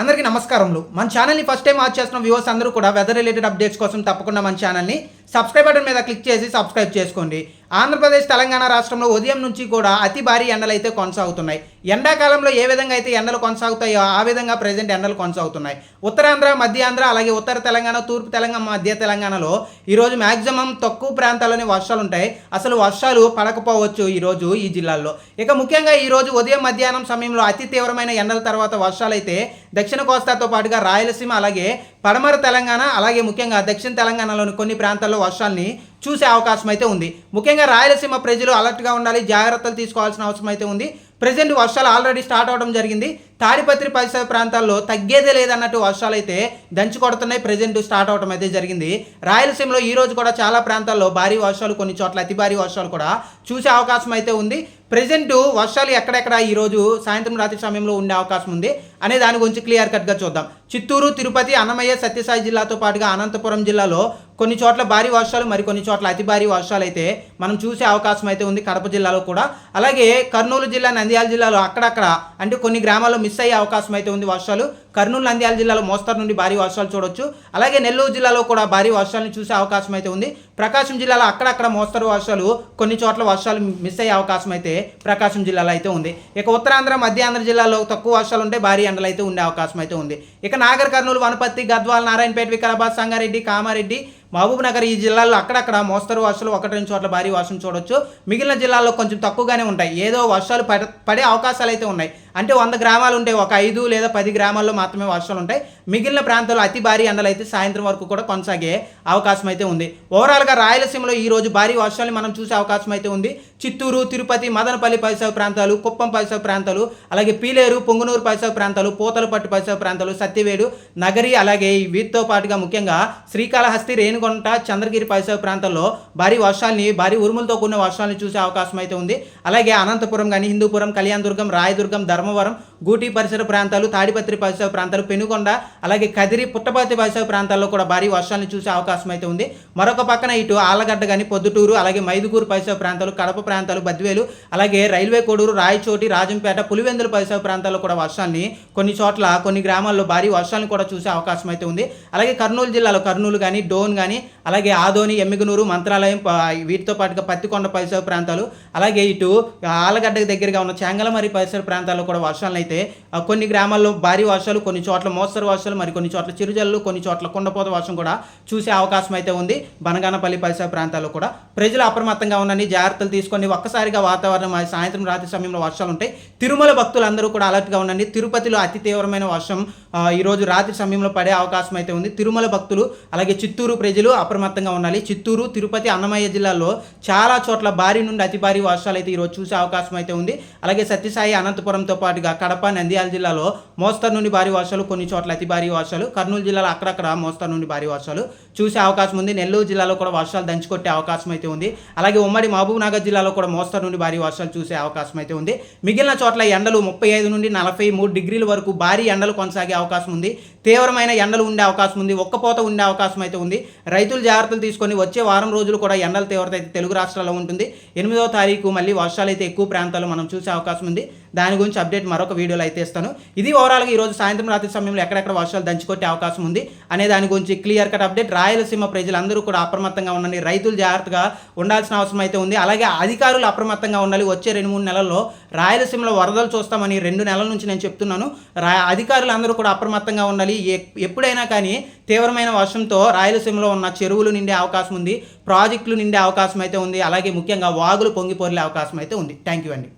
అందరికీ నమస్కారములు. మన ఛానల్ని ఫస్ట్ టైం వాచ్ చేస్తున్న వ్యూవర్స్ అందరూ కూడా వెదర్ రిలేటెడ్ అప్డేట్స్ కోసం తప్పకుండా మన ఛానల్ని సబ్స్క్రైబ్ బటన్ మీద క్లిక్ చేసి సబ్స్క్రైబ్ చేసుకోండి. ఆంధ్రప్రదేశ్ తెలంగాణ రాష్ట్రంలో ఉదయం నుంచి కూడా అతి భారీ ఎండలు అయితే కొనసాగుతున్నాయి. ఎండాకాలంలో ఏ విధంగా అయితే ఎండలు కొనసాగుతాయో ఆ విధంగా ప్రజెంట్ ఎండలు కొనసాగుతున్నాయి. ఉత్తరాంధ్ర మధ్యాంధ్ర అలాగే ఉత్తర తెలంగాణ తూర్పు తెలంగాణ మధ్య తెలంగాణలో ఈరోజు మ్యాక్సిమం తక్కువ ప్రాంతాల్లోనే వర్షాలు ఉంటాయి. అసలు వర్షాలు పడకపోవచ్చు ఈరోజు ఈ జిల్లాల్లో. ఇక ముఖ్యంగా ఈరోజు ఉదయం మధ్యాహ్నం సమయంలో అతి తీవ్రమైన ఎండల తర్వాత వర్షాలు అయితే దక్షిణ కోస్తాతో పాటుగా రాయలసీమ అలాగే పడమర తెలంగాణ అలాగే ముఖ్యంగా దక్షిణ తెలంగాణలోని కొన్ని ప్రాంతాల్లో వర్షాల్ని చూసే అవకాశం అయితే ఉంది. ముఖ్యంగా రాయలసీమ ప్రజలు అలర్ట్గా ఉండాలి జాగ్రత్తలు తీసుకోవాల్సిన అవసరం అయితే ఉంది. ప్రజెంట్ వర్షాలు ఆల్రెడీ స్టార్ట్ అవడం జరిగింది. తాడిపత్రి పరిసర ప్రాంతాల్లో తగ్గేదే లేదన్నట్టు వర్షాలు అయితే దంచి కొడుతున్నాయి. ప్రజెంట్ స్టార్ట్ అవడం అయితే జరిగింది. రాయలసీమలో ఈ రోజు కూడా చాలా ప్రాంతాల్లో భారీ వర్షాలు కొన్ని చోట్ల అతి భారీ వర్షాలు కూడా చూసే అవకాశం అయితే ఉంది. ప్రజెంట్ వర్షాలు ఎక్కడెక్కడ ఈరోజు సాయంత్రం రాత్రి సమయంలో ఉండే అవకాశం ఉంది అనే దాని గురించి క్లియర్ కట్గా చూద్దాం. చిత్తూరు తిరుపతి అన్నమయ్య సత్యసాయి జిల్లాతో పాటుగా అనంతపురం జిల్లాలో కొన్ని చోట్ల భారీ వర్షాలు మరి కొన్ని చోట్ల అతి భారీ వర్షాలు అయితే మనం చూసే అవకాశం అయితే ఉంది కడప జిల్లాలో కూడా. అలాగే కర్నూలు జిల్లా నంద్యాల జిల్లాలో అక్కడక్కడ అంటే కొన్ని గ్రామాల్లో మిస్ అయ్యే అవకాశం అయితే ఉంది వర్షాలు. కర్నూలు నంద్యాల జిల్లాలో మోస్తరు నుండి భారీ వర్షాలు చూడొచ్చు. అలాగే నెల్లూరు జిల్లాలో కూడా భారీ వర్షాలను చూసే అవకాశం అయితే ఉంది. ప్రకాశం జిల్లాలో అక్కడక్కడ మోస్తరు వర్షాలు కొన్ని చోట్ల వర్షాలు మిస్ అయ్యే అవకాశం అయితే ప్రకాశం జిల్లాలో అయితే ఉంది. ఇక ఉత్తరాంధ్ర మధ్యాంధ్ర జిల్లాలో తక్కువ వర్షాలు ఉంటే భారీ ఎండలు అయితే ఉండే అవకాశం అయితే ఉంది. ఇక నాగర్ కర్నూలు వనపర్తి గద్వాల నారాయణపేట వికారాబాద్ సంగారెడ్డి కామారెడ్డి మహబూబ్ నగర్ ఈ జిల్లాల్లో అక్కడక్కడ మోస్తరు వర్షాలు ఒకటి రెండు చోట్ల భారీ వర్షం చూడొచ్చు. మిగిలిన జిల్లాల్లో కొంచెం తక్కువగానే ఉంటాయి. ఏదో వర్షాలు పడ పడే అవకాశాలు అయితే ఉన్నాయి. అంటే వంద గ్రామాలు ఉంటే ఒక ఐదు లేదా పది గ్రామాల్లో మాత్రమే వర్షాలు ఉంటాయి. మిగిలిన ప్రాంతాల్లో అతి భారీ ఎండలు అయితే సాయంత్రం వరకు కూడా కొనసాగే అవకాశం అయితే ఉంది. ఓవరాల్గా రాయలసీమలో ఈ రోజు భారీ వర్షాలు మనం చూసే అవకాశం అయితే ఉంది. చిత్తూరు తిరుపతి మదనపల్లి పరిసర ప్రాంతాలు కుప్పం పరిసర ప్రాంతాలు అలాగే పీలేరు పొంగునూరు పరిసర ప్రాంతాలు పూతలపట్టు పరిసర ప్రాంతాలు సత్యవేడు నగరి అలాగే వీటితో పాటుగా ముఖ్యంగా శ్రీకాళహస్తి రేణుగుంట చంద్రగిరి పరిసర ప్రాంతాల్లో భారీ వర్షాలని భారీ ఉరుములతో కూడిన వర్షాలను చూసే అవకాశం అయితే ఉంది. అలాగే అనంతపురం కానీ హిందూపురం కళ్యాణదుర్గం రాయదుర్గం ధర్మవరం గూటి పరిసర ప్రాంతాలు తాడిపత్రి పరిసర ప్రాంతాలు పెనుకొండ అలాగే కదిరి పుట్టపర్తి పరిసర ప్రాంతాల్లో కూడా భారీ వర్షాలను చూసే అవకాశం అయితే ఉంది. మరొక పక్కన ఇటు ఆలగడ్డ కానీ పొద్దుటూరు అలాగే మైదుగూరు పరిసర ప్రాంతాలు కడప ప్రాంతాలు బద్వేలు అలాగే రైల్వే కోడూరు రాయచోటి రాజంపేట పులివెందుల పరిసర ప్రాంతాల్లో కూడా వర్షాన్ని కొన్ని చోట్ల కొన్ని గ్రామాల్లో భారీ వర్షాలను కూడా చూసే అవకాశం అయితే ఉంది. అలాగే కర్నూలు జిల్లాలో కర్నూలు కానీ డోన్ కానీ అలాగే ఆదోని ఎమ్మిగనూరు మంత్రాలయం వీటితో పాటుగా పత్తికొండ పరిసర ప్రాంతాలు అలాగే ఇటు ఆలగడ్డ దగ్గరగా ఉన్న చెంగలమరి పరిసర ప్రాంతాల్లో కూడా వర్షాలు అయితే అయితే కొన్ని గ్రామాల్లో భారీ వర్షాలు కొన్ని చోట్ల మోస్తరు వర్షాలు మరి కొన్ని చోట్ల చిరుజల్లు కొన్ని చోట్ల కుండపోత వర్షం కూడా చూసే అవకాశం అయితే ఉంది. బనగానపల్లి పరిసర ప్రాంతాల్లో కూడా. ప్రజలు అప్రమత్తంగా ఉన్నని జాగ్రత్తలు తీసుకొని ఒక్కసారిగా వాతావరణం సాయంత్రం రాత్రి సమయంలో వర్షాలు ఉంటాయి తిరుమల భక్తులందరూ కూడా అలర్ట్గా ఉండండి. తిరుపతిలో అతి తీవ్రమైన వర్షం ఈరోజు రాత్రి సమయంలో పడే అవకాశం అయితే ఉంది. తిరుమల భక్తులు అలాగే చిత్తూరు ప్రజలు అప్రమత్తంగా ఉండాలి. చిత్తూరు తిరుపతి అన్నమయ్య జిల్లాల్లో చాలా చోట్ల భారీ నుండి అతి భారీ వర్షాలు అయితే ఈరోజు చూసే అవకాశం అయితే ఉంది. అలాగే సత్యసాయి అనంతపురంతో పాటుగా కడప నంద్యాల జిల్లాలో మోస్తరు నుండి భారీ వర్షాలు కొన్ని చోట్ల అతి భారీ వర్షాలు. కర్నూలు జిల్లాలో అక్కడక్కడ మోస్తరు నుండి భారీ వర్షాలు. చూసే అవకాశం ఉంది. నెల్లూరు జిల్లాలో కూడా వర్షాలు దంచుకొట్టే అవకాశం అయితే ఉంది. అలాగే ఉమ్మడి మహబూబ్నగర్ జిల్లాలో కూడా మోస్తరు నుండి భారీ వర్షాలు చూసే అవకాశం అయితే ఉంది. మిగిలిన చోట్ల ఎండలు ముప్పై ఐదు నుండి నలభై మూడు డిగ్రీల వరకు భారీ ఎండలు కొనసాగే అవకాశం ఉంది. తీవ్రమైన ఎండలు ఉండే అవకాశం ఉంది. ఒక్కపోత ఉండే అవకాశం అయితే ఉంది. రైతులు జాగ్రత్తలు తీసుకొని వచ్చే వారం రోజులు కూడా ఎండల తీవ్రత అయితే తెలుగు రాష్ట్రాల్లో ఉంటుంది. ఎనిమిదవ తారీఖు మళ్ళీ వర్షాలు అయితే ఎక్కువ ప్రాంతాల్లో మనం చూసే అవకాశం ఉంది. దాని గురించి అప్డేట్ మరొక వీడియోలో అయితే ఇస్తాను. ఇది ఓవరాల్గా ఈరోజు సాయంత్రం రాత్రి సమయంలో ఎక్కడెక్కడ వర్షాలు దంచుకొట్టే అవకాశం ఉంది అనే దాని గురించి క్లియర్ కట్ అప్డేట్ రాయలసీమ ప్రజలందరూ కూడా అప్రమత్తంగా ఉండండి. రైతులు జాగ్రత్తగా ఉండాల్సిన అవసరం అయితే ఉంది. అలాగే అధికారులు అప్రమత్తంగా ఉండాలి. వచ్చే రెండు మూడు నెలల్లో రాయలసీమలో వరదలు చూస్తామని రెండు నెలల నుంచి నేను చెప్తున్నాను. రా అధికారులు అందరూ కూడా అప్రమత్తంగా ఉండాలి. ఎ- ఎప్పుడైనా కానీ తీవ్రమైన వర్షంతో రాయలసీమలో ఉన్న చెరువులు నిండే అవకాశం ఉంది. ప్రాజెక్టులు నిండే అవకాశం అయితే ఉంది. అలాగే ముఖ్యంగా వాగులు పొంగిపోర్లే అవకాశం అయితే ఉంది. థ్యాంక్ యూ అండి.